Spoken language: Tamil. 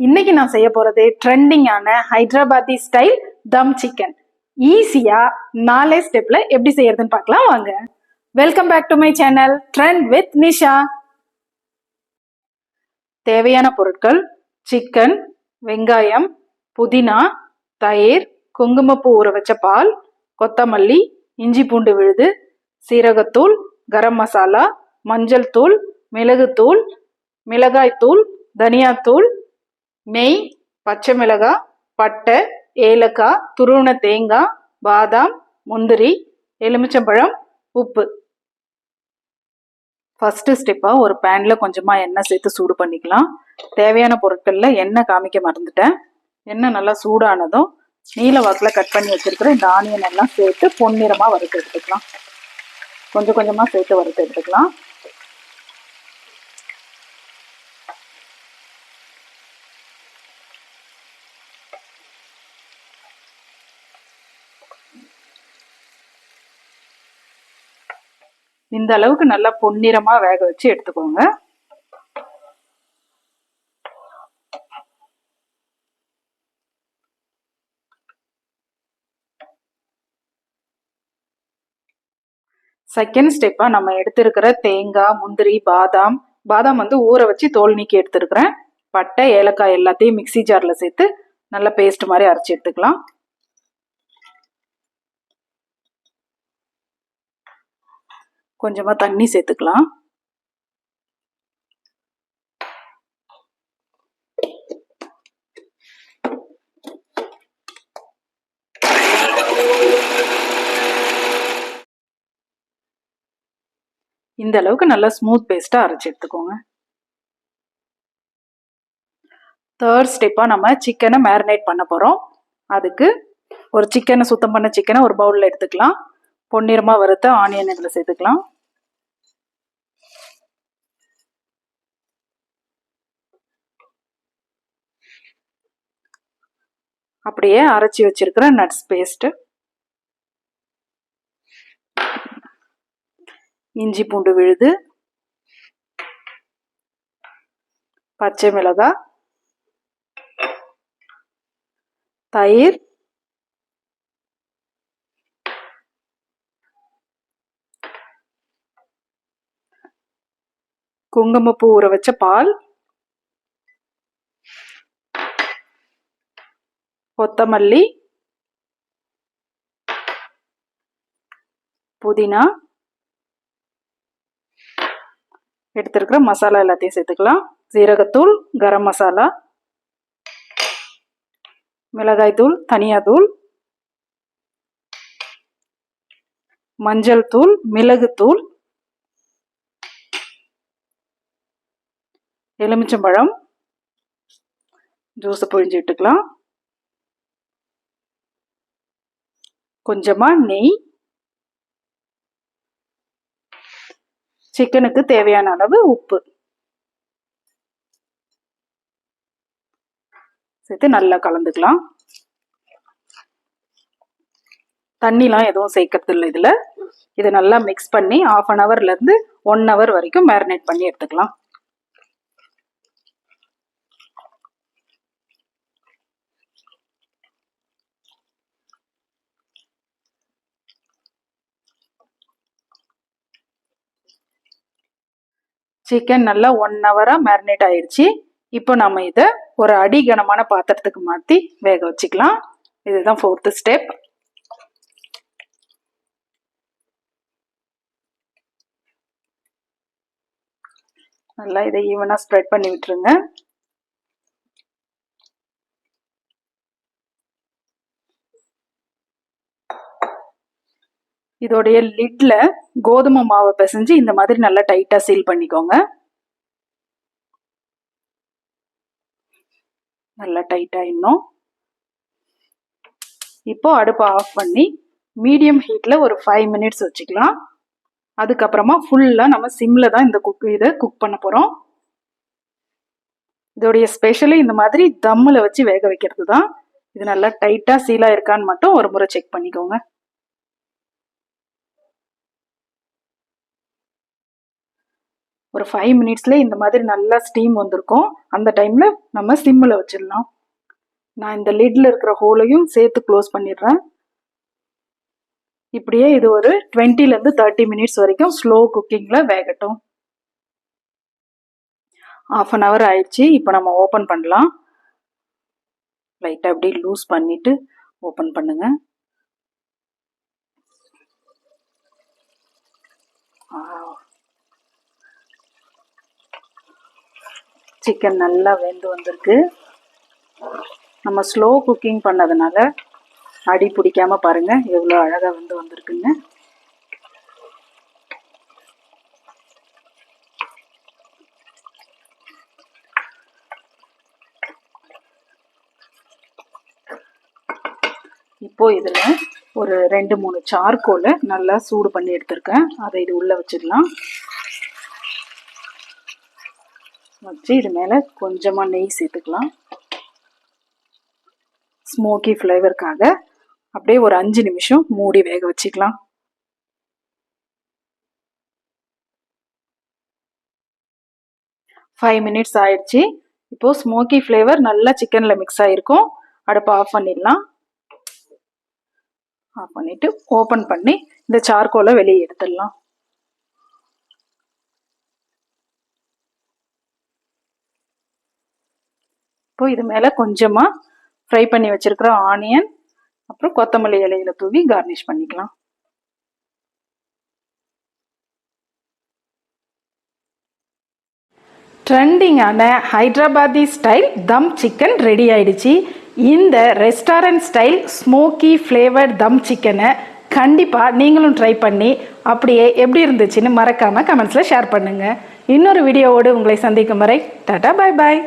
இன்னைக்கு நான் செய்ய போறது ட்ரெண்டிங்கான ஹைதராபாத்தி ஸ்டைல் தம் சிக்கன் ஈஸியா நாலே ஸ்டெப்ல எப்படி செய்யறதுன்னு பார்க்கலாம் வாங்க. Welcome back to my channel trend with Nisha தேவையான பொருட்கள் சிக்கன் வெங்காயம் புதினா தயிர் குங்குமப்பூ ஊற வச்ச பால் கொத்தமல்லி இஞ்சி பூண்டு விழுது சீரகத்தூள் கரம் மசாலா மஞ்சள் தூள் மிளகுத்தூள் மிளகாய்த்தூள் தனியாத்தூள் நெய் பச்சை மிளகாய் பட்டை ஏலக்காய் துருவன தேங்காய் பாதாம் முந்திரி எலுமிச்சம்பழம் உப்பு. ஃபஸ்ட்டு ஸ்டெப்பாக ஒரு பேனில் கொஞ்சமாக எண்ணெய் சேர்த்து சூடு பண்ணிக்கலாம். தேவையான பொருட்களில் எண்ணெய் காமிக்க மறந்துட்டேன். எண்ணெய் நல்லா சூடானதும் நீல வாக்கில் கட் பண்ணி வச்சுருக்கிற இந்த ஆனியன் எல்லாம் சேர்த்து பொன்னிறமாக வறுத்து எடுத்துக்கலாம். கொஞ்சம் கொஞ்சமாக சேர்த்து வறுத்து எடுத்துக்கலாம். இந்த அளவுக்கு நல்லா பொன்னிறமா வேக வச்சு எடுத்துக்கோங்க. செகண்ட் ஸ்டெப்பா நம்ம எடுத்திருக்கிற தேங்காய் முந்திரி பாதாம். பாதாம் வந்து ஊற வச்சு தோல் நீக்கி எடுத்திருக்கிறேன். பட்டை ஏலக்காய் எல்லாத்தையும் மிக்சி ஜாரில் சேர்த்து நல்லா பேஸ்ட் மாதிரி அரைச்சி எடுத்துக்கலாம். கொஞ்சமாக தண்ணி சேர்த்துக்கலாம். இந்த அளவுக்கு நல்லா ஸ்மூத் பேஸ்ட்டாக அரைச்சி எடுத்துக்கோங்க. தேர்ட் ஸ்டெப்பாக நம்ம சிக்கனை மேரினேட் பண்ண போகிறோம் அதுக்கு ஒரு சிக்கனை சுத்தம் பண்ண சிக்கனை ஒரு பவுலில் எடுத்துக்கலாம். பொன்னிறமாக வறுத்த ஆனியன் இதில் சேர்த்துக்கலாம். அப்படியே அரைச்சி வச்சிருக்கிற நட்ஸ் பேஸ்ட்டு இஞ்சி பூண்டு விழுது. பச்சை மிளகாய். தயிர். குங்குமப்பூ ஊற வச்ச பால் கொத்தமல்லி புதினா எடுத்திருக்கிற மசாலா எல்லாத்தையும் சேர்த்துக்கலாம். சீரகத்தூள் கரம் மசாலா மிளகாய்த்தூள் தனியாத்தூள் மஞ்சள் தூள் மிளகுத்தூள் எலுமிச்சம்பழம். ஜூஸை பொழிஞ்சு விட்டுக்கலாம் கொஞ்சமாக நெய். சிக்கனுக்கு தேவையான அளவு உப்பு. சேர்த்து நல்லா கலந்துக்கலாம். தண்ணிலாம் எதுவும் சேர்க்கறது இல்லை இதில். இதை நல்லா மிக்ஸ் பண்ணி ஆஃப் அன் ஹவர்லேருந்து ஒன் ஹவர் வரைக்கும் மேரினேட் பண்ணி எடுத்துக்கலாம். சிக்கன் நல்லா ஒன் ஹவராக மேரினேட் ஆயிடுச்சு இப்போ நம்ம இதை ஒரு அடிகனமான பாத்திரத்துக்கு மாற்றி வேக வச்சுக்கலாம். இதுதான் ஃபோர்த்து ஸ்டெப் நல்லா இதை ஈவனாக ஸ்ப்ரெட் பண்ணி விட்டுருங்க. இதோடைய லிட்ல கோதுமை மாவை பிசைஞ்சு இந்த மாதிரி நல்லா டைட்டா சீல் பண்ணிக்கோங்க. நல்லா டைட்டா இன்னும். இப்போ அடுப்பை ஆஃப் பண்ணி மீடியம் ஹீட்ல ஒரு ஃபைவ் மினிட்ஸ் வச்சுக்கலாம். அதுக்கப்புறமா ஃபுல்லா நம்ம சிம்ல தான் இந்த குக் இதை குக் பண்ண போறோம். இதோடைய ஸ்பெஷலு இந்த மாதிரி தம்மில் வச்சு வேக வைக்கிறது தான் இது நல்லா டைட்டா சீலா இருக்கான்னு மட்டும் ஒரு முறை செக் பண்ணிக்கோங்க. ஒரு ஃபைவ் மினிட்ஸில் இந்த மாதிரி நல்லா ஸ்டீம் வந்திருக்கும். அந்த டைமில் நம்ம சிம்மில் வச்சிடலாம். நான் இந்த லிட்டில் இருக்கிற ஹோலையும் சேர்த்து க்ளோஸ் பண்ணிடுறேன். இப்படியே இது ஒரு டுவெண்ட்டிலேருந்து தேர்ட்டி மினிட்ஸ் வரைக்கும் ஸ்லோ குக்கிங்கில் வேகட்டும். ஆஃப் அன் ஹவர் ஆயிடுச்சு. இப்போ நம்ம ஓப்பன் பண்ணலாம். லைட்டாக அப்படியே லூஸ் பண்ணிவிட்டு ஓப்பன் பண்ணுங்கள் சிக்கன் நல்லா வெந்து வந்திருக்கு. நம்ம ஸ்லோ குக்கிங் பண்ணதுனால அடி பிடிக்காம பாருங்க எவ்வளோ அழகாக வந்து வந்திருக்குங்க இப்போ இதில் ஒரு ரெண்டு மூணு சார்கோலை நல்லா சூடு பண்ணி எடுத்திருக்கேன். அதை இது உள்ளே வச்சிடலாம். வச்சு இது மேலே கொஞ்சமாக நெய் சேர்த்துக்கலாம். ஸ்மோக்கி ஃப்ளேவருக்காக அப்படியே ஒரு அஞ்சு நிமிஷம் மூடி வேக வச்சுக்கலாம். ஃபைவ் மினிட்ஸ் ஆயிடுச்சு. இப்போ ஸ்மோக்கி ஃப்ளேவர் நல்லா சிக்கனில் மிக்ஸ் ஆகிருக்கும் அடுப்பை ஆஃப் பண்ணிடலாம். ஆஃப் பண்ணிவிட்டு ஓப்பன் பண்ணி இந்த சார்கோலை வெளியே எடுத்துடலாம். இப்போ இது மேலே கொஞ்சமாக ஃப்ரை பண்ணி வச்சுருக்கிற ஆனியன் அப்புறம் கொத்தமல்லி இலையில தூவி கார்னிஷ் பண்ணிக்கலாம். ட்ரெண்டிங்கான Hyderabadi style dum chicken ready ஆயிடுச்சு. இந்த restaurant style smoky flavoured dum சிக்கனை கண்டிப்பாக நீங்களும் ட்ரை பண்ணி அப்படியே எப்படி இருந்துச்சுன்னு மறக்காமல் கமெண்ட்ஸில் ஷேர் பண்ணுங்கள் இன்னொரு வீடியோவோடு உங்களை சந்திக்கும் வரை டாடா பாய் பாய்